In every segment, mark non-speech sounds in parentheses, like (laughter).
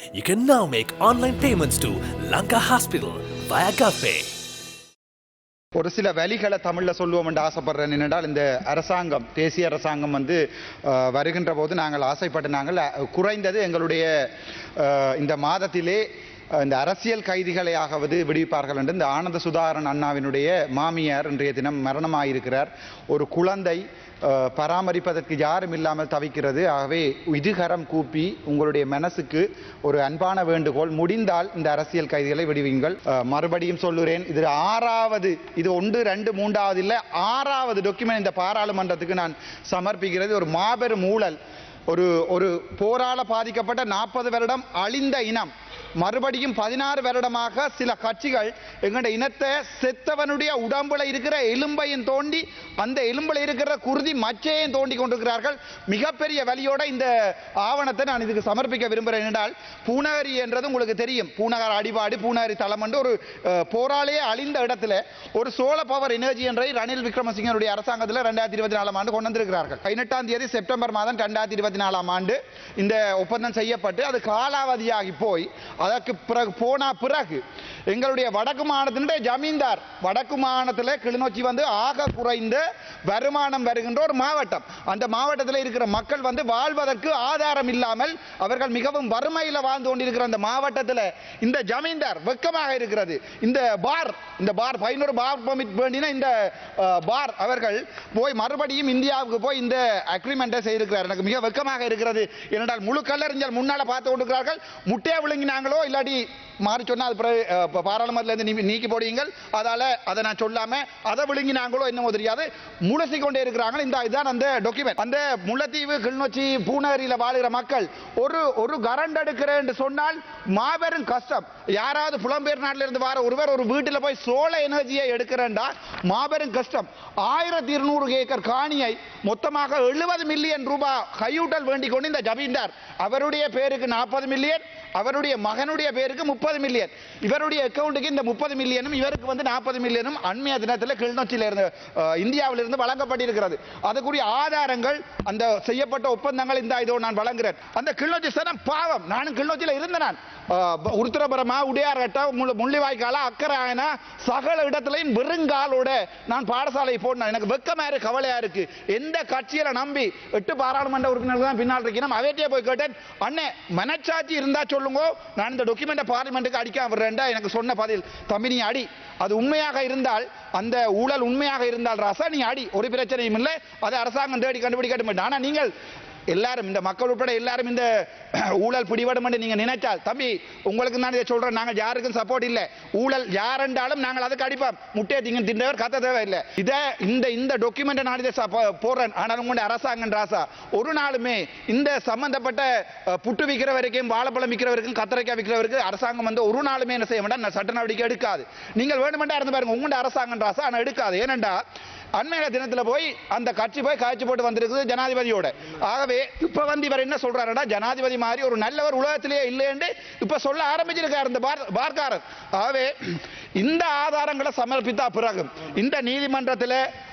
You can now make online payments to Lanka Hospital via GovPay. ஒரு சில வழிகளை தமிழில் சொல்லுவோம் என்று ஆசைப்படுறேன் என்னென்றால் இந்த அரசாங்கம் தேசிய அரசாங்கம் வந்து வருகின்ற போது நாங்கள் ஆசைப்பட்டு நாங்கள் குறைந்தது எங்களுடைய இந்த மாதத்திலே இந்த அரசியல் கைதிகளையாகவது விடுவிப்பார்கள் என்று இந்த ஆனந்த சுதாகரன் அண்ணாவினுடைய மாமியார் இன்றைய தினம் மரணமாயிருக்கிறார். ஒரு குழந்தை பராமரிப்பதற்கு யாரும் இல்லாமல் தவிக்கிறது. ஆகவே இதுகரம் கூப்பி உங்களுடைய மனசுக்கு ஒரு அன்பான வேண்டுகோள். முடிந்தால் இந்த அரசியல் கைதிகளை விடுவீங்கள். மறுபடியும் சொல்லுறேன் இது ஆறாவது இது ஒன்று ரெண்டு மூன்றாவது இல்லை ஆறாவது டாக்குமெண்ட் இந்த பாராளுமன்றத்துக்கு நான் சமர்ப்பிக்கிறது. ஒரு மாபெரும் ஊழல். ஒரு ஒரு போரால பாதிக்கப்பட்ட நாற்பது வருடம் அழிந்த இனம். மறுபடியும் பதினாறு வருடமாக சில கட்சிகள் எங்களுடைய இனத்தை செத்தவனுடைய உடம்புல இருக்கிற எலும்பையும் தோண்டி அந்த எலும்புல இருக்கிற குருதி மச்சையும் தோண்டி கொண்டிருக்கிறார்கள். மிகப்பெரிய வழியோட இந்த ஆவணத்தை நான் இதுக்கு சமர்ப்பிக்க விரும்புகிறேன் என்றால் பூநகரி என்றது உங்களுக்கு தெரியும். பூநகர் அடிபாடு பூநகரி தளம் என்று ஒரு போராளியே போராலேயே அழிந்த இடத்துல ஒரு சோழ பவர் எனர்ஜி என்ற ரணில் விக்ரமசிங்கனுடைய அரசாங்கத்தில் ரெண்டாயிரத்தி இருபத்தி நாலாம் ஆண்டு கொண்டு வந்திருக்கிறார்கள். பதினெட்டாம் தேதி செப்டம்பர் மாதம் ரெண்டாயிரத்தி இருபத்தி நாலாம் ஆண்டு இந்த ஒப்பந்தம் செய்யப்பட்டு அது காலாவதியாகி போய் அதற்கு பிறகு போன பிறகு எங்களுடைய வடக்கு மாநிலத்தினுடைய ஜமீன்தார் வடக்கு மாநிலத்தில் கிளிநொச்சி வந்து ஆக குறைந்த வருமானம் வருகின்ற ஒரு மாவட்டம். அந்த மாவட்டத்தில் இருக்கிற மக்கள் வந்து வாழ்வதற்கு ஆதாரம் இல்லாமல் அவர்கள் மிகவும் வறுமையில் வாழ்ந்து கொண்டிருக்கிற அந்த மாவட்டத்தில் இந்த ஜமீன்தார் வெக்கமாக இருக்கிறது. இந்த பார் இந்த பார் பதினோரு பார் பர்மிட் வேண்டின இந்த பார் அவர்கள் போய் மறுபடியும் இந்தியாவுக்கு போய் இந்த அக்ரிமெண்ட்டை செய்திருக்கிறார். எனக்கு மிக வெக்கமாக இருக்கிறது. ஏனென்றால் முழு கல்லறிஞர் முன்னால் பார்த்து கொண்டிருக்கிறார்கள். முட்டையை விழுங்கினாங்களோ இல்லாட்டி மாறி சொன்னால் அது பிறகு அஹ், நீ- நீக்கி போடுவீங்கள். அதால் அதை நான் சொல்லாமல் அதை விழுங்கினாங்களோ என்னமோ தெரியாது. முளசி கொண்டே இருக்கிறாங்க. இந்த இதுதான் அந்த டாக்குமெண்ட் அந்த முல்லைத்தீவு கிளிநொச்சி பூநகரியில் வாழ்கிற மக்கள் ஒரு ஒரு கரண்ட் எடுக்கிறேன் என்று சொன்னால் மாபெரும் கஷ்டம். யாராவது புலம்பெயர் நாட்டிலிருந்து வர ஒருவர் ஒரு வீட்டில் போய் சோழ எனர்ஜியை எடுக்கிறேன்டா மாபெரும் கஷ்டம். ஆயிரத்தி இருநூறு ஏக்கர் காணியை மொத்தமாக எழுபது மில்லியன் ரூபாய் கையூட்டல் வேண்டிக் கொண்டு இந்த ஜமீன்தார். அவருடைய பேருக்கு நாற்பது மில்லியன் அவருடைய மகனுடைய பேருக்கு முப்பது மில்லியன் இவருடைய அக்கௌண்ட்டுக்கு இந்த முப்பது மில்லியனும் இவருக்கு வந்து நாற்பது மில்லியனும் அண்மைய தினத்தில் கிளிநொச்சியில் இருந்து அஹ், இந்தியாவிலிருந்து வழங்கப்பட்டிருக்கிறது. அதுக்குரிய ஆதாரங்கள் அந்த செய்யப்பட்ட ஒப்பந்தங்கள் இந்த இதோ நான் வழங்குகிறேன் அந்த கிளிநொச்சி சனம் பாவம். நானும் கிளிநொச்சியில் இருந்தேன் நான். உருத்திரபுரமா உடையார்கட்ட முள்ளிவாய்க்கால அக்கராயனா சகல இடத்துலையும் வெறுங்காலோட நான் பாடசாலை போடணும் எனக்கு வெக்கமா இருக்கு கவலையா இருக்கு. எந்த கட்சியில நம்பி எட்டு பாராளுமன்ற உறுப்பினர்கள் தான் பின்னால் இருக்கணும் அவையிட்டே போய் கேட்டேன் அண்ணே மனச்சாட்சி இருந்தா சொல்லுங்க. நான் இந்த டாக்குமெண்ட்டை பார்லிமெண்ட்டுக்கு அடிக்காம விடுறேன்டா எனக்கு சொன்ன பதில். தம்பி நீ அடி. அது உண்மையாக இருந்தால் அந்த ஊழல் உண்மையாக இருந்தால் ராசா நீ அடி. ஒரு பிரச்சனையும் இல்லை. அதை அரசாங்கம் தேடி கண்டுபிடிக்கட்டும் ஆனால் நீங்கள் எல்லாரும் இந்த மக்கள் உட்பட எல்லாரும் இந்த (clears throat) ஊழல் பிடிபடும் என்று நீங்க நினைச்சால் தம்பி உங்களுக்கு நான் இதை சொல்றேன் நாங்கள் யாருக்கும் சப்போர்ட் இல்லை. ஊழல் யாரென்றாலும் நாங்கள் அதுக்கு அடிப்போம். முட்டையை திங்க தின்றவர் கத்த தேவையில்லை. இதை இந்த இந்த டாக்குமெண்ட்டை நான் இதை போடுறேன். ஆனால் உங்களுடைய அரசாங்கம் ராசா ஒரு நாளுமே இந்த சம்பந்தப்பட்ட புட்டு விற்கிற வரைக்கும் வாழைப்பழம் விற்கிறவருக்கும் கத்தரைக்காய் கத்திரிக்காய் அரசாங்கம் வந்து ஒரு நாளுமே என்ன செய்ய வேண்டாம் சட்ட நடவடிக்கை எடுக்காது. நீங்கள் வேண்டுமென்றா இருந்து பாருங்க உங்களுடைய அரசாங்கம் ராசா ஆனால் எடுக்காது. ஏனென்றால் அண்மையில தினத்துல போய் அந்த கட்சி போய் காய்ச்சி போட்டு வந்திருக்குது ஜனாதிபதியோட. ஆகவே இப்ப வந்து இவர் என்ன சொல்றாருடா ஜனாதிபதி மாதிரி ஒரு நல்லவர் உலகத்திலேயே இல்லைன்னு இப்ப சொல்ல ஆரம்பிச்சிருக்காரு இந்த பார்க்காரர். ஆகவே இந்த ஆதாரங்களை சமர்ப்பித்தா பிறகு இந்த நீதிமன்றத்தில்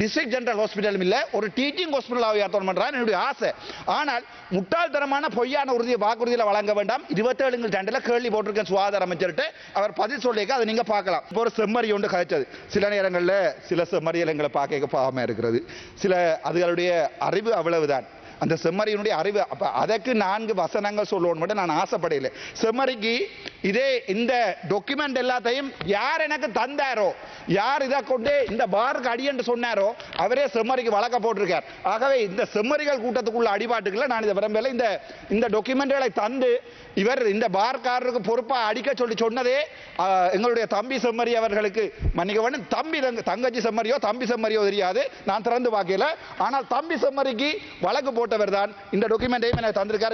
டிஸ்ட்ரிக்ட் ஜெனரல் ஹாஸ்பிட்டலும் இல்லை ஒரு டீச்சிங் ஹாஸ்பிட்டலாக உயர்த்தணும் பண்றான் என்னுடைய ஆசை. ஆனால் முட்டாள்தனமான பொய்யான உறுதியை வாக்குறுதியில் வழங்க வேண்டாம். இருபத்தேழு ரெண்டில் கேள்வி போட்டிருக்கேன் சுகாதார அமைச்சர்கிட்ட. அவர் பதில் சொல்லிக்க அதை நீங்கள் பார்க்கலாம். இப்போ ஒரு செம்மறி ஒன்று கழிச்சது சில நேரங்களில் சில செம்மறியல் எங்களை பார்க்க பாவமாக இருக்கிறது. சில அதுகளுடைய அறிவு அவ்வளவுதான். அந்த செம்மறியினுடைய அறிவு அப்போ அதற்கு நான்கு வசனங்கள் சொல்லுவோன்னு மட்டும் நான் ஆசைப்படையில செம்மறிக்கு இதே இந்த டாக்குமெண்ட் எல்லாத்தையும் யார் எனக்கு தந்தாரோ யார் இதை கொண்டு இந்த பாருக்கு அடியன்று சொன்னாரோ அவரே செம்மறிக்கு வழக்க போட்டிருக்கார். ஆகவே இந்த செம்மறிகள் கூட்டத்துக்குள்ள அடிபாட்டுக்குள்ள நான் இதை விரும்பல இந்த இந்த டாக்குமெண்ட்களை தந்து இவர் இந்த பார்க்காரருக்கு பொறுப்பாக அடிக்க சொல்லி சொன்னதே எங்களுடைய தம்பி செம்மறி அவர்களுக்கு. மன்னிக்க தம்பி தங்க- தங்கச்சி செம்மறியோ தம்பி செம்மறியோ தெரியாது. நான் திறந்து பார்க்கல. ஆனால் தம்பி செம்மறிக்கு வழக்கு போட்டவர் தான் இந்த டாக்குமெண்ட்டையும் எனக்கு தந்திருக்காரு.